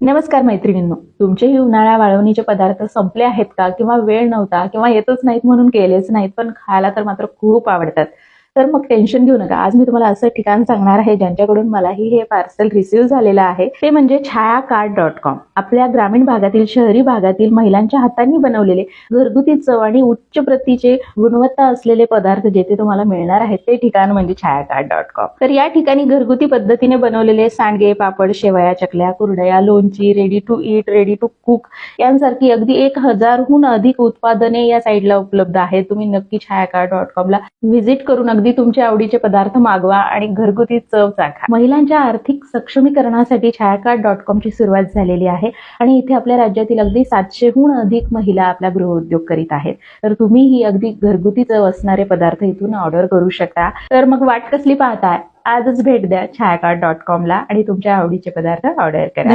नमस्कार मैत्रिणींनो. तुमचेही उन्हाळ्या वाळवणीचे पदार्थ संपले आहेत का? किंवा वेळ नव्हता किंवा येतच नाहीत म्हणून केलेच नाहीत पण खायला तर मात्र खूप आवडतात. तर मग टेन्शन घेऊ नका. आज मी तुम्हाला असं ठिकाण सांगणार आहे ज्यांच्याकडून मलाही हे पार्सल रिसिव्ह झालेलं आहे. ते म्हणजे छाया कार्ड डॉट कॉम आपल्या ग्रामीण भागातील शहरी भागातील महिलांच्या हातांनी बनवलेले घरगुती चव आणि उच्च प्रतीचे गुणवत्ता असलेले पदार्थ जेथे तुम्हाला मिळणार आहेत ते ठिकाण म्हणजे छाया कार्ड डॉट कॉम तर या ठिकाणी घरगुती पद्धतीने बनवलेले सांडगे पापड शेवया चकल्या कुरडया लोणची ready to eat ready to cook यांसारखी अगदी एक हजारहून अधिक उत्पादने या साईडला उपलब्ध आहेत. तुम्ही नक्की छायाकार डॉट कॉमला व्हिजिट करून अगदी तुमच्या आवडीचे पदार्थ मागवा आणि घरगुती चव चाखा. महिलांच्या आर्थिक सक्षमीकरणासाठी छायाकार डॉट कॉमची सुरुवात झालेली आहे आणि इथे आपल्या राज्यातील अगदी सातशेहून अधिक महिला आपला गृहउद्योग करीत आहेत. तर तुम्ही ही अगदी घरगुती चव असणारे पदार्थ इथून ऑर्डर करू शकता. तर मग वाट कसली पाहताय? आजच भेट द्या छायाकार्ड डॉट कॉमला आणि तुमच्या आवडीचे पदार्थ ऑर्डर करा.